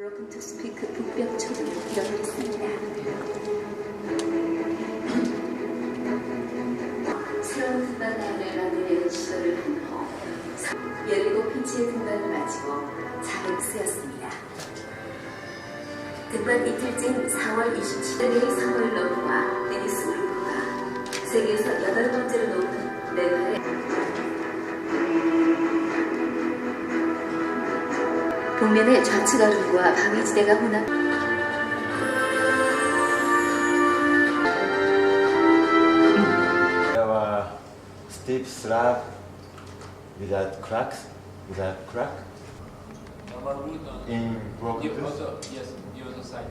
Broken to Speak 북벽 초등을 잃어버렸습니다. 새로운 등반단을 만들려는 시도를 한후 17피치의 등반을 마치고 자를 쓰였습니다. 등반 이틀째인 4월 27일 동면의 좌측 얼음과 바위지대가 혼합 There were steep slab without cracks, without crack in broken yes, the other side,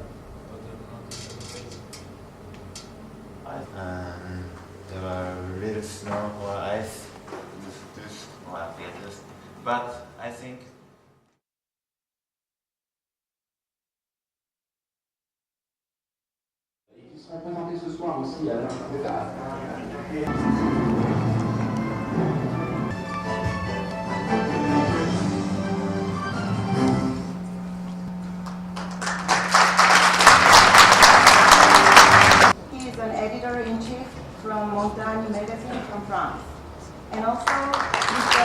uh, and there were little snow or ice. This or this. But I think He is an editor-in-chief from Montagne magazine from France. And also, Mr.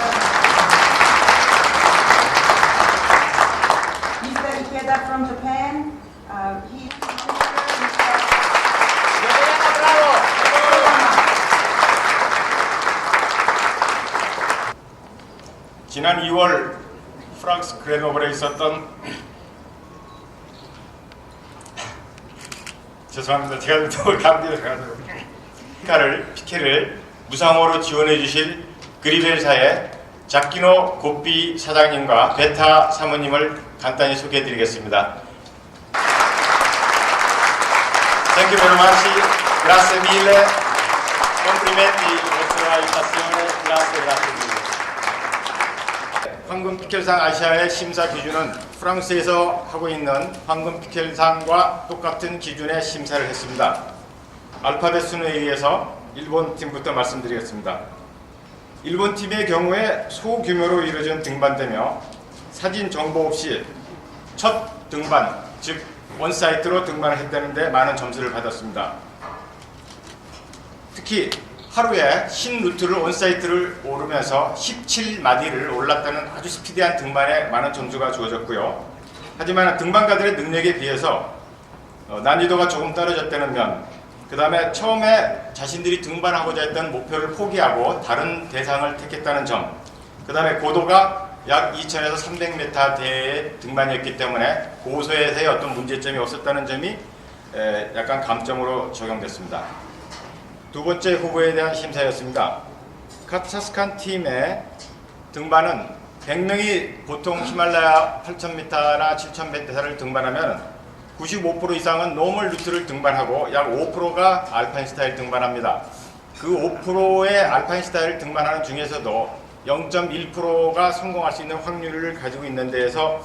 Mr. Ikeda from Japan. Uh, he 지난 2월 프랑스 그레노블에 있었던 죄송합니다. 제가 또 감기를 가지고 피카를 피케를 무상으로 지원해 주실 그리벨사의 작기노 고삐 사장님과 베타 사모님을 간단히 소개해 드리겠습니다. Thank you very much. Grazie mille. Complimenti. Grazie, grazie mille. 황금 피켈상 아시아의 심사 기준은 프랑스에서 하고 있는 황금 피켈상과 똑같은 기준의 심사를 했습니다. 알파벳 순에 의해서 일본 팀부터 말씀드리겠습니다. 일본 팀의 경우에 소규모로 이루어진 등반대며 사진 정보 없이 첫 등반, 즉 원사이트로 등반을 했다는데 많은 점수를 받았습니다. 특히 하루에 신 루트를 온사이트를 오르면서 17마디를 올랐다는 아주 스피디한 등반에 많은 점수가 주어졌고요. 하지만 등반가들의 능력에 비해서 어, 난이도가 조금 떨어졌다는 면, 그 다음에 처음에 자신들이 등반하고자 했던 목표를 포기하고 다른 대상을 택했다는 점, 그 다음에 고도가 약 2000에서 300m 대의 등반이었기 때문에 고소에서의 어떤 문제점이 없었다는 점이 에, 약간 감점으로 적용됐습니다. 두 번째 후보에 대한 심사였습니다. 카차스칸 팀의 등반은 100명이 보통 히말라야 8,000m나 7,000m를 등반하면 95% 이상은 노멀 루트를 등반하고 약 5%가 알파인 스타일 등반합니다. 그 5%의 알파인 스타일 등반하는 중에서도 0.1%가 성공할 수 있는 확률을 가지고 있는 데에서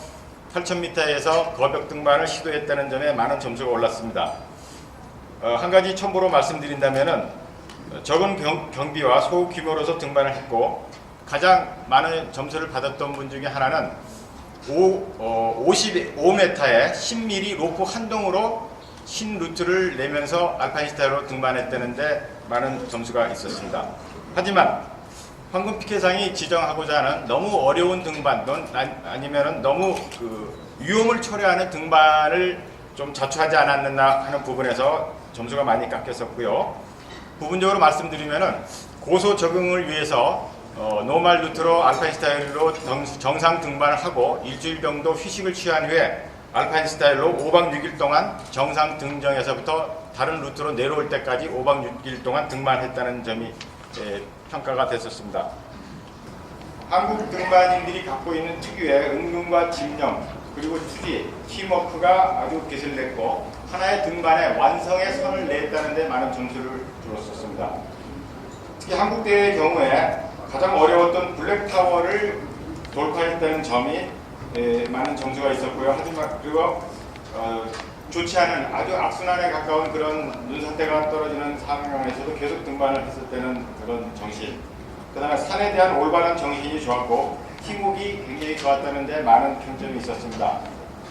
8,000m에서 거벽 등반을 시도했다는 점에 많은 점수가 올랐습니다. 어, 한 가지 첨부로 말씀드린다면은 어, 적은 경, 경비와 소규모로서 등반을 했고 가장 많은 점수를 받았던 분 중에 하나는 5, 어, 55m에 10mm 로프 한 동으로 신 루트를 내면서 알파인 스타일로 등반했다는데 많은 점수가 있었습니다. 하지만 황금 피케상이 지정하고자 하는 너무 어려운 등반 넌 아니면은 너무 그 위험을 초래하는 등반을 좀 자초하지 않았나 하는 부분에서 점수가 많이 깎였었고요. 부분적으로 말씀드리면은 고소 적응을 위해서 어, 노말 루트로 알파인 스타일로 정- 정상 등반을 하고 일주일 정도 휴식을 취한 후에 알파인 스타일로 5박 6일 동안 정상 등정에서부터 다른 루트로 내려올 때까지 5박 6일 동안 등반했다는 점이 예, 평가가 됐었습니다. 한국 등반인들이 갖고 있는 특유의 은근과 집념 그리고 투지, 팀워크가 아주 개설됐고 하나의 등반에 완성의 선을 냈다는 데 많은 점수를 주었었습니다. 특히 한국 대회의 경우에 가장 어려웠던 블랙타워를 돌파했다는 점이 에, 많은 점수가 있었고요. 하지만 그리고 어, 좋지 않은 아주 악순환에 가까운 그런 눈산대가 떨어지는 상황에서도 계속 등반을 했을 때는 그런 정신 그 다음에 산에 대한 올바른 정신이 좋았고 팀워크가 굉장히 좋았다는 데 많은 평점이 있었습니다.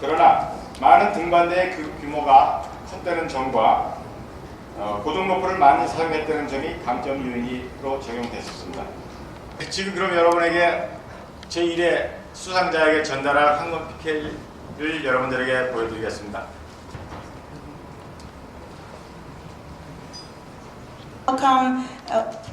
그러나 많은 등반대의 그 규모가 컸다는 점과 어, 고등로프를 많이 사용했다는 점이 감점 요인으로 적용됐었습니다. 지금 그럼 여러분에게 제1회 수상자에게 전달할 황금 피켈을 여러분들에게 보여드리겠습니다. Welcome, uh.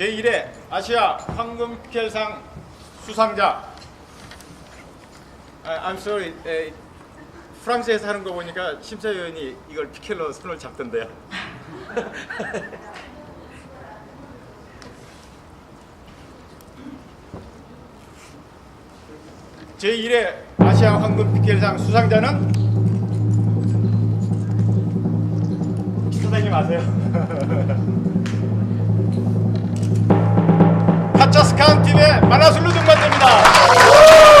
제1회 아시아 황금 피켈상 수상자. 아, I'm sorry. 에, 프랑스에서 하는 거 보니까 심사위원이 이걸 피켈로 손을 잡던데요. 제1회 아시아 황금 피켈상 수상자는 선생님 아세요? 카차스칸 팀의 마나슬루 등반대입니다.